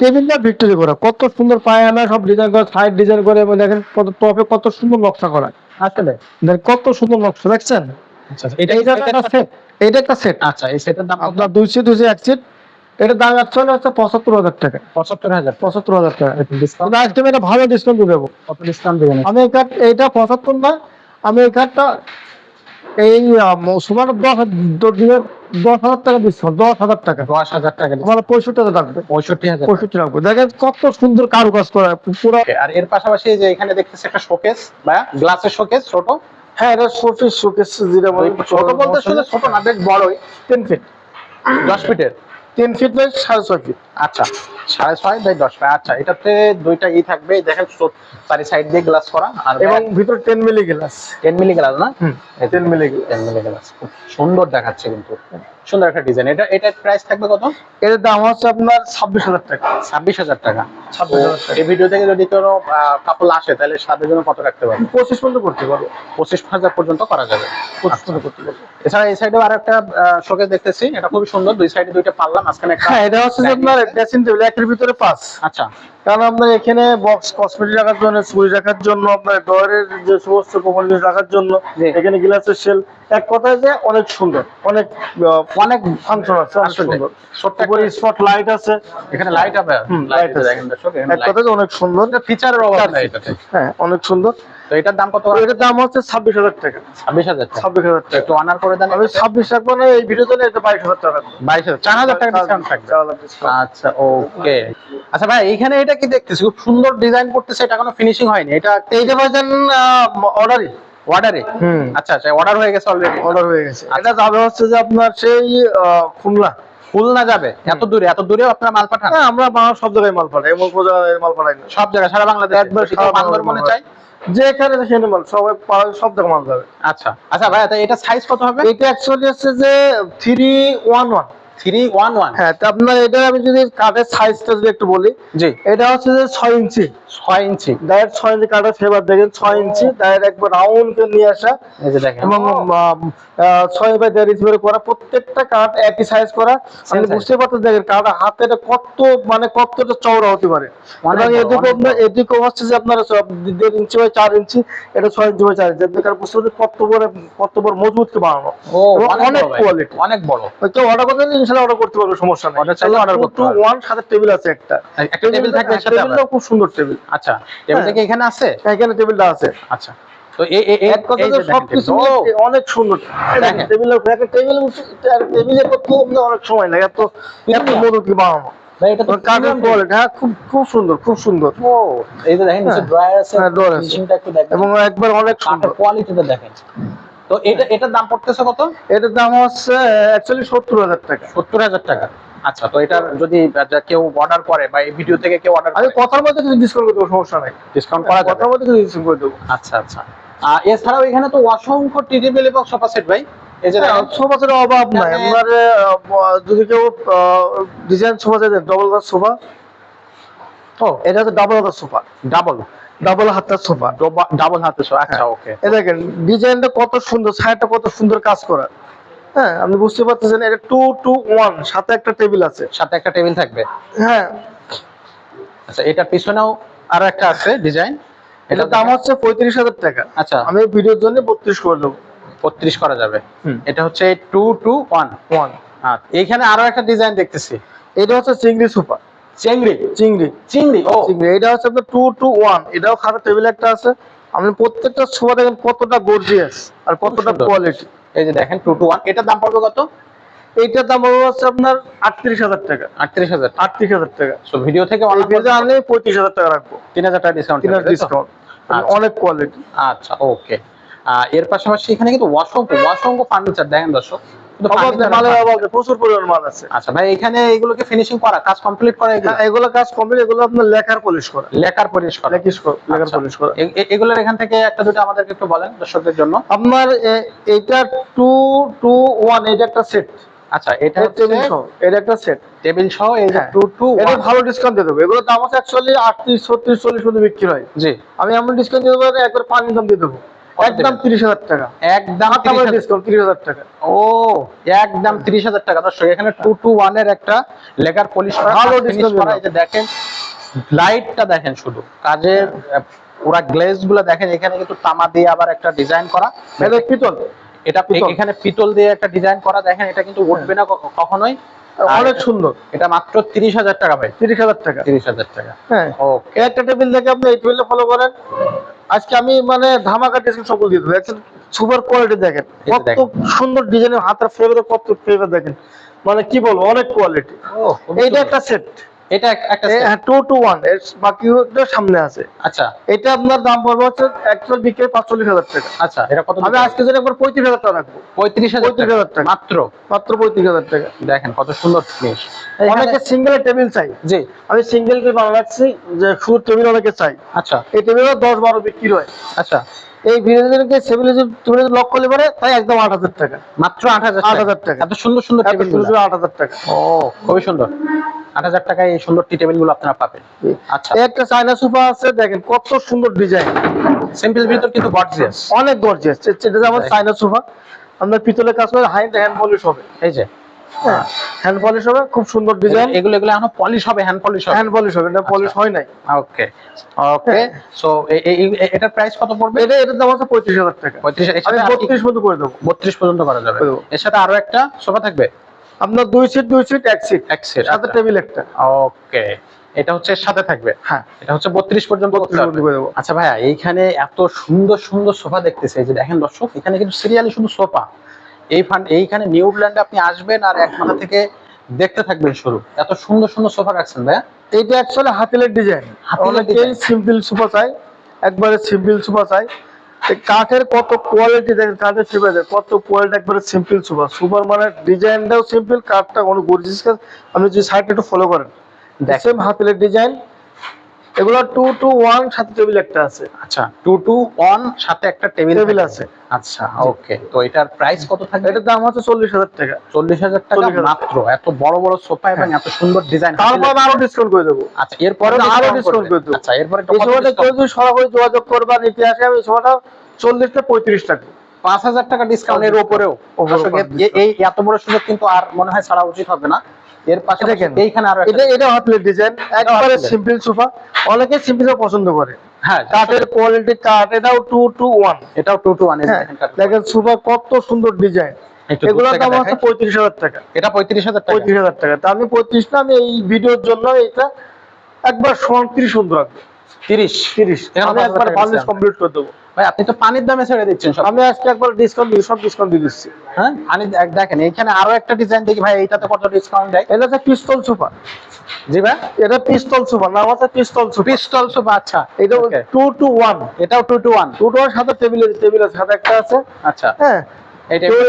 S2: টেবিলটা ভিক্টোরি করা কত সুন্দর পায়ানা সব ডিজাইন করা সাইড ডিজাইন করে এবং দেখেন কত টপে কত সুন্দর নকশা করা।
S1: আসলে?
S2: দেখেন কত সুন্দর নকশা দেখছেন?
S1: আচ্ছা
S2: এটা একটা সেট এটা একটা সেট
S1: আচ্ছা এই সেটের দাম
S2: আপনার দুই সিট দুই এক সিট দাম হচ্ছে পঁচাত্তর হাজার টাকা।
S1: পঁচাত্তর হাজার?
S2: পঁচাত্তর হাজার টাকা।
S1: ডিসকাউন্ট
S2: আজকে আমি একটা ভালো ডিসকাউন্ট দিয়ে দেবো।
S1: কত ডিসকাউন্ট দেবেন?
S2: আমি এই কার্ড এইটা পঁচাত্তর না আমি এই কার্ডটা এই সুমার দশ দশ হাজার টাকা ডিসকাউন্ট দশ হাজার টাকা।
S1: দশ হাজার টাকা
S2: আমার পঁয়ষট্টি হাজার রাখবে
S1: পঁয়ষট্টি হাজার।
S2: পঁয়ষট্টি রাখবে দেখেন কত সুন্দর কারুকাজ করা পুরো
S1: আর এর পাশাপাশি যে এখানে দেখতেছি একটা শোকেস বা গ্লাসের শোকেস ছোট।
S2: হ্যাঁ এটা শোকেস শোকেস যেটা বলে
S1: ছোট বলতে শুধু ছোট না বেশ বড়ই।
S2: তিন ফিট
S1: দশ ফিটের
S2: তিন ফিট বাই সাড়ে ছয় ফিট
S1: আচ্ছা সাড়ে ছয় বাই দশ বাই আচ্ছা এটাতে দুইটা ই থাকবে দেখেন চারি সাইড দিয়ে গ্লাস করা আর
S2: এবং ভিতরে ten milli glass
S1: ten milli glass না?
S2: Ten milli
S1: ten milli glass সুন্দর দেখাচ্ছে কিন্তু। সুন্দর একটা ডিজাইন এটা এটার প্রাইস থাকবে কত?
S2: এর দাম হচ্ছে আপনার ছাব্বিশ হাজার টাকা।
S1: ছাব্বিশ হাজার টাকা। এই ভিডিও থেকে যদি কোনো কাপল আসে তাহলে সাদের জন্য কত রাখতে পারবে?
S2: পঁচিশ পর্যন্ত করতে পারব।
S1: পঁচিশ হাজার পর্যন্ত করা যাবে।
S2: পঁচিশ পর্যন্ত করতে পারব।
S1: এছাড়া এই সাইডেও আর একটা শোকেস দেখতেছি। এটা খুবই সুন্দর। দুই সাইডে দুইটা পাল্লা মাঝখানে একটা
S2: হ্যাঁ এটা হচ্ছে আপনার ড্রেসিং টেবিল একের ভিতরে পাঁচ।
S1: আচ্ছা।
S2: কারণ আপনার এখানে বক্স কসমেটিক রাখার জন্য চুরি রাখার জন্য আপনার ডয়ের যে সমস্ত কোমল জিনিস রাখার জন্য এখানে গ্লাসের সেল এক কথায় যে অনেক সুন্দর অনেক
S1: অনেক
S2: ফাংশন আছে অনেক সুন্দর। উপরে স্পট লাইট আছে।
S1: এখানে লাইট হবে? লাইট
S2: আছে। এক কথায় যে অনেক সুন্দর।
S1: ফিচারের অভাব নাই এটাতে।
S2: হ্যাঁ অনেক সুন্দর।
S1: তো এটার দাম কত?
S2: এটার দাম হচ্ছে ছাব্বিশ হাজার টাকা।
S1: ছাব্বিশ হাজার
S2: ছাব্বিশ হাজার টাকা।
S1: একটু অনার করে দেন।
S2: আমি ছাব্বিশ রাখব না এই ভিডিও জন্য এটা বাইশ হাজার টাকা।
S1: বাইশ হাজার চার হাজার টাকা ডিসকাউন্ট থাকবে।
S2: চার হাজার discount।
S1: আচ্ছা ওকে আচ্ছা ভাই এইখানে এটা কি দেখতেছি? খুব সুন্দর ডিজাইন করতেছে এটা কোনো ফিনিশিং হয়নি। এটা
S2: এইটা ভাইজান অর্ডারই
S1: অর্ডারে
S2: হুম।
S1: আচ্ছা আচ্ছা অর্ডার হয়ে গেছে অলরেডি
S2: অর্ডার হয়ে গেছে। এটা যাবে হচ্ছে যে আপনার সেই খুলনা।
S1: খুলনা যাবে? এত দূরে এত দূরেও আপনারা মাল পাঠান?
S2: আমরা সব জায়গায় মাল পাঠাই এমন কোনো জায়গায় মাল পাঠাই না।
S1: সব জায়গায় সারা বাংলাদেশ। বান্দরবনে চাই?
S2: যেখানে সেখানে মাল সবাই সব জায়গায় মাল যাবে
S1: আচ্ছা। আচ্ছা ভাই এটা সাইজ কত হবে?
S2: এটা অ্যাকচুয়ালি হচ্ছে যে three one one
S1: three one one.
S2: হ্যাঁ তা আপনার এটা আমি যদি কাঠের সাইজটা যদি একটু বলি
S1: জি।
S2: এটা হচ্ছে যে ছয় ইঞ্চি।
S1: ছয় ইঞ্চি।
S2: ডাইরেক্ট ছয় ইঞ্চি কাঠের ফেভার দেখেন ছয় ইঞ্চি ডাইরেক্ট একবার রাউন্ড করে নিয়ে আসা।
S1: এই যে দেখেন।
S2: এবং আম, বাই দেড় ইঞ্চি করা প্রত্যেকটা কাঠ একই সাইজ করা। আপনি বুঝতে পারছেন দেখেন কাঠ হাতে কত মানে কতটা চওড়া হতে পারে। এদিকে আপনার এদিকে হচ্ছে যে আপনার সব দেড় ইঞ্চি বাই চার ইঞ্চি এটা ছয় ইঞ্চি বাই ইঞ্চি আপনি কারণ বুঝতে পারছেন কত বড় কত বড় মজবুত কি বানানো
S1: অনেক
S2: কোয়ালিটি
S1: অনেক বড়।
S2: অর্ডার করতে চাইলে অর্ডার করতে পারবে সমস্যা নেই।
S1: Order চাইলে order করতে পারবে।
S2: ওয়ান সাথে টেবিল আছে একটা।
S1: একটা টেবিল থাকবে সাথে আবার।
S2: খুব সুন্দর টেবিল
S1: আচ্ছা টেবিলটা কি এখানে আছে?
S2: এখানে টেবিলটা আছে।
S1: আচ্ছা। তো এই এই এই
S2: এক কথা
S1: এই
S2: সবকিছু
S1: টেবিল। ও,
S2: মিলে অনেক সুন্দর। টেবিলের একটা টেবিলে টেবিলে করতে অনেক সময় লাগে এত এত।
S1: Premium।
S2: কি বানানো
S1: এটা তো
S2: কাঠের
S1: premium
S2: হ্যাঁ খুব খুব সুন্দর খুব সুন্দর।
S1: ও এই দেখেন। ড্রয়ার আছে
S2: হ্যাঁ, এবং একবার অনেক সুন্দর।
S1: কোয়ালিটিটা দেখেন। তো এটা এটার দাম পড়তেছে কত?
S2: এটার দাম হচ্ছে অ্যাকচুয়ালি সত্তর হাজার টাকা।
S1: সত্তর হাজার টাকা। আচ্ছা তো এটার যদি কেউ অর্ডার করে বা এই ভিডিও থেকে কেউ অর্ডার
S2: আমি কথার মধ্যে কিছু ডিসকাউন্ট করে দেবো সমস্যা নাই।
S1: ডিসকাউন্ট করা
S2: কথার মধ্যে কিছু ডিসকাউন্ট করে দেবো।
S1: আচ্ছা আচ্ছা। আর এছাড়াও এখানে তো অসংখ্য টিটেবিল এবং সোফা সেট ভাই।
S2: সোফা সেটের অভাব নাই। আপনার যদি কেউ ডিজাইন সোফা চাই ডবল সোফা
S1: ও।
S2: এটা হচ্ছে ডাবল সোফা
S1: ডাবল
S2: ডাবল হাতের সোফা।
S1: ডাবল হাতে শো আচ্ছা
S2: হ্যাঁ।
S1: ওকে
S2: এ দেখেন ডিজাইনটা কত সুন্দর সাইডটা কত সুন্দর কাজ করা। হ্যাঁ আপনি বুঝতে পারতেছেন এটা টু টু ওয়ান সাথে একটা টেবিল আছে।
S1: সাথে একটা টেবিল থাকবে?
S2: হ্যাঁ।
S1: আচ্ছা এটা পিছনেও আরও একটা আছে ডিজাইন।
S2: এটার দাম হচ্ছে পঁয়ত্রিশ হাজার টাকা।
S1: আচ্ছা।
S2: আমি ভিডিওর জন্য বত্রিশ করে দেবো।
S1: বত্রিশ করা যাবে। এটা হচ্ছে টু টু ওয়ান
S2: ওয়ান
S1: এইখানে আরও একটা ডিজাইন দেখতেছি।
S2: এটা হচ্ছে চিংড়ি সুপার
S1: চেংড়ি।
S2: চিংড়ি।
S1: চিংড়ি ও।
S2: চিংড়ি এটা হচ্ছে আপনার টু টু ওয়ান এটাও খাতা টেবিল একটা আছে। আপনি প্রত্যেকটা দেখেন কতটা গর্জিয়াস আর কতটা কোয়ালিটি
S1: এই যে দেখেন টু টু ওয়ান এটার দাম পড়বে কত?
S2: এইটার দাম হবে হচ্ছে আপনার আটত্রিশ হাজার টাকা।
S1: আটত্রিশ হাজার
S2: আটত্রিশ হাজার টাকা।
S1: সো ভিডিও থেকে অনেক
S2: আনলে পঁয়ত্রিশ হাজার টাকা রাখব।
S1: তিন হাজার টাকা ডিসকাউন্ট
S2: তিন হাজার ডিসকাউন্ট
S1: আচ্ছা।
S2: অনেক কোয়ালিটি
S1: আচ্ছা ওকে এর পাশাপাশি এখানে কিন্তু অসংখ্য অসংখ্য ফার্নিচার দেখেন দর্শক। শুধু furniture
S2: মালের
S1: না।
S2: অভাব নেই, প্রচুর পরিমাণ মাল আছে।
S1: আচ্ছা ভাই এখানে এগুলোকে ফিনিশিং করা কাজ কমপ্লিট করা এগুলো?
S2: এগুলো কাজ কমপ্লিট এগুলো আপনার লেখার পলিশ করা।
S1: লেখার পলিশ করা।
S2: লেখার। পলিশ করা
S1: এ- এ- এগুলোর এখান থেকে একটা দুটো আমাদেরকে একটু বলেন দর্শকদের জন্য।
S2: আপনার এটা টু টু ওয়ান এটা একটা সেট
S1: আচ্ছা এটা
S2: টেবিল সহ এটা একটা সেট
S1: টেবিল সহ এই যে
S2: হ্যাঁ। এটা ভালো ডিসকাউন্ট দিয়ে দেবো। এগুলোর দাম আছে অ্যাকচুয়ালি আটত্রিশ ছত্রিশ চল্লিশ বিক্রি হয়।
S1: জি।
S2: আমি এমন ডিসকাউন্ট দিয়ে দেবো একবার পানি দাম দিয়ে দেবো। একদম
S1: দেবেন?
S2: তিরিশ হাজার টাকা।
S1: একদম 30,000
S2: ডিসকাউন্ট তিরিশ হাজার টাকা।
S1: ও একদম তিরিশ হাজার টাকা। দর্শক এখানে টু টু ওয়ানের একটা লেকার পলিশ করা
S2: ভালো discount
S1: করা
S2: দিলাম।
S1: এই যে দেখেন লাইটটা দেখেন শুধু। কাজের পুরা গ্লেজগুলো দেখেন এখানে কিন্তু তামা দিয়ে আবার একটা ডিজাইন করা।
S2: পিতল?
S1: এটা এখানে পিতল দিয়ে একটা ডিজাইন করা। দেখেন এটা কিন্তু উঠবে না কখনোই।
S2: অনেক সুন্দর।
S1: এটা মাত্র তিরিশ হাজার টাকা ভাই।
S2: তিরিশ হাজার টাকা।
S1: তিরিশ হাজার টাকা।
S2: হ্যাঁ।
S1: ওকে
S2: একটা টেবিল দেখে আপনি এই ফলো করেন। আজকে আমি মানে ধামাকা ডিজাইন সকল দিয়ে দেবো। সুপার কোয়ালিটি দেখেন। কত সুন্দর ডিজাইনের হাতের ফেভারে কত ফ্লেভার দেখেন। মানে কি বলব অনেক কোয়ালিটি এইটা একটা সেট
S1: এটা একটা
S2: হ্যাঁ টু টু ওয়ানের বাকি সামনে আছে।
S1: আচ্ছা।
S2: এটা আপনার দাম পড়বে হচ্ছে একচুয়াল বিক্রি পাঁচচল্লিশ হাজার টাকা।
S1: আচ্ছা এটা কত
S2: আমি আজকে জন্য একবার পঁয়ত্রিশ হাজার টাকা রাখব।
S1: পঁয়ত্রিশ হাজার
S2: 35,000 টাকা।
S1: মাত্র?
S2: মাত্র পঁয়ত্রিশ হাজার টাকা।
S1: দেখেন কত সুন্দর জিনিস।
S2: অনেকে সিঙ্গেল টেবিল চাই।
S1: জি।
S2: আমি সিঙ্গেল টেবিল যে শুধু টেবিল অনেকে চাই।
S1: আচ্ছা।
S2: এই টেবিল দশ বারো বিক্রি হয়।
S1: আচ্ছা।
S2: এই বিরোধীদেরকে সিভিলাইজের টেবিল লক করলে পারে তাই একদম আট হাজার টাকা।
S1: মাত্র আট হাজার
S2: 8,000 টাকা।
S1: এত সুন্দর সুন্দর টেবিল
S2: সুন্দর আট হাজার টাকা।
S1: ও খুবই সুন্দর। আট হাজার টাকায় এই সুন্দর টি টেবিলগুলো আপনারা পাবেন। আচ্ছা।
S2: একটা চায়না সোফা আছে দেখেন কত সুন্দর ডিজাইন
S1: সিম্পল ভিতর কিন্তু গর্জিয়াস
S2: অনেক গর্জিয়াস এটা যেমন চায়না সোফা আপনার পিতলের কাজ করে হাইন্ড হ্যান্ড পলিশ হবে।
S1: এই যে।
S2: হ্যান্ড পলিশ হবে খুব সুন্দর ডিজাইন
S1: এগুলো এগুলো এখন পলিশ হবে হ্যান্ড পলিশ হবে।
S2: হ্যান্ড পলিশ হবে এটা পলিশ হয় নাই।
S1: ওকে ওকে সো এটার প্রাইস কত পড়বে?
S2: এটা এটার দাম আছে পঁয়ত্রিশ হাজার টাকা।
S1: পঁয়ত্রিশ এর
S2: আমি
S1: সাথে আর কি-
S2: করে দেবো।
S1: বত্রিশ পর্যন্ত করা যাবে। এর সাথে আরও একটা সোফা থাকবে?
S2: আপনার দুই সিট দুই সিট এক সিট
S1: এক সেট
S2: সাথে টেবিল একটা।
S1: ওকে এটা হচ্ছে সাথে থাকবে?
S2: হ্যাঁ।
S1: এটা হচ্ছে বত্রিশ পর্যন্ত আচ্ছা ভাইয়া এইখানে এত সুন্দর সুন্দর সোফা দেখতেছে। যে দেখেন দর্শক এখানে কিন্তু সিরিয়ালি শুধু সোফা। এই ফান্ড এইখানে নিউজিল্যান্ডে আপনি আসবেন আর এক মাথা থেকে দেখতে থাকবেন শুরু এত সুন্দর সুন্দর সোফা রাখছেন ভাইয়া।
S2: এটা অ্যাকচুয়ালি হাতিলের ডিজাইন
S1: হাতিলের
S2: অনেকেই সিম্পল সোফা চাই একবারে সিম্পল সোফা চাই কাঠের কত কোয়ালিটি দেখেন কাঠের সুপার কত কোয়ালিটি একবারে সিম্পল সুপার সুপার মানে ডিজাইনটাও সিম্পল কাঠটা গর্জিয়াস কাজ। আপনি যদি সাইডটা একটু ফলো করেন।
S1: দেখেন।
S2: হাতের ডিজাইন এগুলো টু টু ওয়ান সাথে টেবিল একটা আছে।
S1: আচ্ছা টু টু ওয়ান সাথে একটা টেবিল
S2: টেবিল আছে।
S1: আচ্ছা ওকে তো এটার প্রাইস কত থাকবে?
S2: এটার দাম হচ্ছে চল্লিশ হাজার টাকা।
S1: চল্লিশ হাজার টাকা মাত্র এত বড় বড় সোফা এবং এত সুন্দর ডিজাইন
S2: তারপর আরও ডিসকাউন্ট করে দেবো।
S1: আচ্ছা এরপরে
S2: আরও discount করে দেবো।
S1: আচ্ছা এরপরে
S2: সরাসরি যোগাযোগ করবা নিতে আসে আমি এই সময়টা চল্লিশটা পঁয়ত্রিশ টাকা।
S1: পাঁচ হাজার টাকা ডিসকাউন্টের উপরেও। এই এত বড় সুযোগ কিন্তু আর মনে হয় ছাড়া উচিত হবে না। এর পাশে
S2: দেখেন।
S1: এইখানে আরও
S2: এটা এটা হাতের ডিজাইন একবারে সিম্পল সোফা অনেকে সিম্পল পছন্দ করে।
S1: হ্যাঁ
S2: কাঠের কোয়ালিটি কাঠ এটাও টু টু ওয়ান
S1: এটাও টু টু ওয়ান
S2: হ্যাঁ দেখেন সোফা কত সুন্দর ডিজাইন এগুলোর দাম হচ্ছে পঁয়ত্রিশ হাজার টাকা।
S1: এটা পঁয়ত্রিশ হাজার টাকা।
S2: পঁয়ত্রিশ হাজার টাকা। তা আমি পঁয়ত্রিশ না আমি এই ভিডিওর জন্য এটা একবার সমান তিরিশ সুন্দর রাখব
S1: তিরিশ।
S2: তিরিশ।
S1: এখানে
S2: আমি
S1: পাঁচ হাজার
S2: একবার
S1: টাকা
S2: কমপ্লিট করে দেবো।
S1: ভাই আপনি তো পানির দামে ছেড়ে দিচ্ছেন সব।
S2: আমি আজকে একবার ডিসকাউন্ট দিয়ে সব ডিসকাউন্ট দিয়ে দিচ্ছি।
S1: হ্যাঁ? দেখেন এখানে আরও একটা ডিজাইন দেখি ভাই এইটাতে কত ডিসকাউন্ট দেয়?
S2: এটা হচ্ছে পিস্তল সোফা
S1: জি ভাই?
S2: এটা পিস্তল নাম আছে পিস্তল সোফা
S1: পিস্টল সোফা আচ্ছা।
S2: এটা. টু
S1: এটাও two two one
S2: two two one সাথে টেবিল টেবিল আছে সাথে একটা আছে।
S1: আচ্ছা।
S2: হ্যাঁ।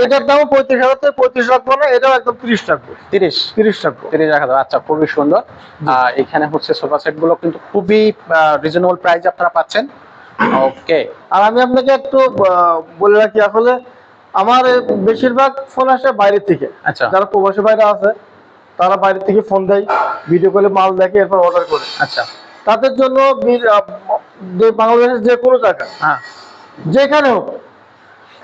S2: এটার দাম পঁয়ত্রিশ হাজার থেকে পঁয়ত্রিশ রাখব না এটাও একদম তিরিশ রাখব
S1: তিরিশ।
S2: তিরিশ রাখব
S1: তিরিশ রাখা যাবে আচ্ছা খুবই সুন্দর। এখানে হচ্ছে সোফা সেটগুলো কিন্তু খুবই রিজনেবল প্রাইস আপনারা পাচ্ছেন। ওকে
S2: আর আমি আপনাকে একটু বলে রাখি আসলে আমার বেশিরভাগ ফোন আসে বাইরে থেকে।
S1: আচ্ছা।
S2: যারা প্রবাসী বাইরে আছে তারা বাইরে থেকে ফোন দেয় ভিডিও কলে মাল দেখে এরপর অর্ডার করে।
S1: আচ্ছা।
S2: তাদের জন্য যে বাংলাদেশের যে কোনো জায়গা
S1: হ্যাঁ।
S2: যেখানে হোক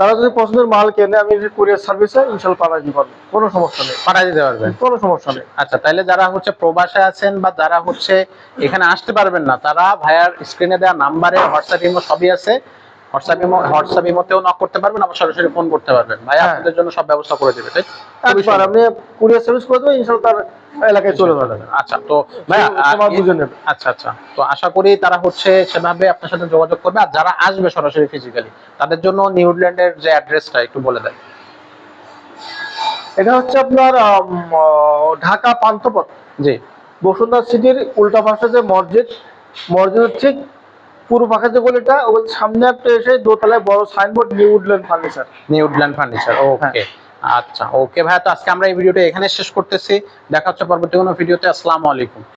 S2: তারা যদি পছন্দের মাল কেনে আমি কুরিয়ার সার্ভিসে ইনশাল পাঠাই দিতে পারব। কোনো সমস্যা নেই।
S1: পাঠাই দিতে পারবেন?
S2: কোনো সমস্যা নেই।
S1: আচ্ছা তাহলে যারা হচ্ছে প্রবাসে আছেন বা যারা হচ্ছে এখানে আসতে পারবেন না তারা ভাইয়ার স্ক্রিনে দেওয়া নাম্বারে হোয়াটসঅ্যাপ ইমো সবই আছে। হোয়াটসঅ্যাপ ইমো হোয়াটসঅ্যাপ ইমোতেও নক করতে পারবেন আবার সরাসরি ফোন করতে পারবেন। ভাই
S2: হ্যাঁ।
S1: আপনাদের জন্য সব ব্যবস্থা করে দেবে তাই
S2: একবার আপনি কুরিয়ার সার্ভিস করে দেবেন ইনশাল তার এলাকায় চলে যাবে।
S1: আচ্ছা তো। আচ্ছা আচ্ছা তো আশা করি তারা হচ্ছে সেভাবে আপনার সাথে যোগাযোগ করবে আর যারা আসবে সরাসরি ফিজিক্যালি তাদের জন্য নিউজিল্যান্ডের যে অ্যাড্রেসটা একটু বলে দেয়
S2: এটা হচ্ছে আপনার ঢাকা পান্থপথ।
S1: জি।
S2: বসুন্ধরা সিটির উল্টা পাশে যে মসজিদ মসজিদের ঠিক পুরো পাশে যে গলিটা ওই সামনে একটা এসে দোতলায় বড় signboard new Woodland furniture
S1: new Woodland
S2: furniture.
S1: Okay আচ্ছা ওকে ভাই তো আজকে আমরা এই ভিডিওটা এখানে শেষ করতেছি। দেখা হচ্ছে পরবর্তী কোনো ভিডিওতে আসসালামু আলাইকুম।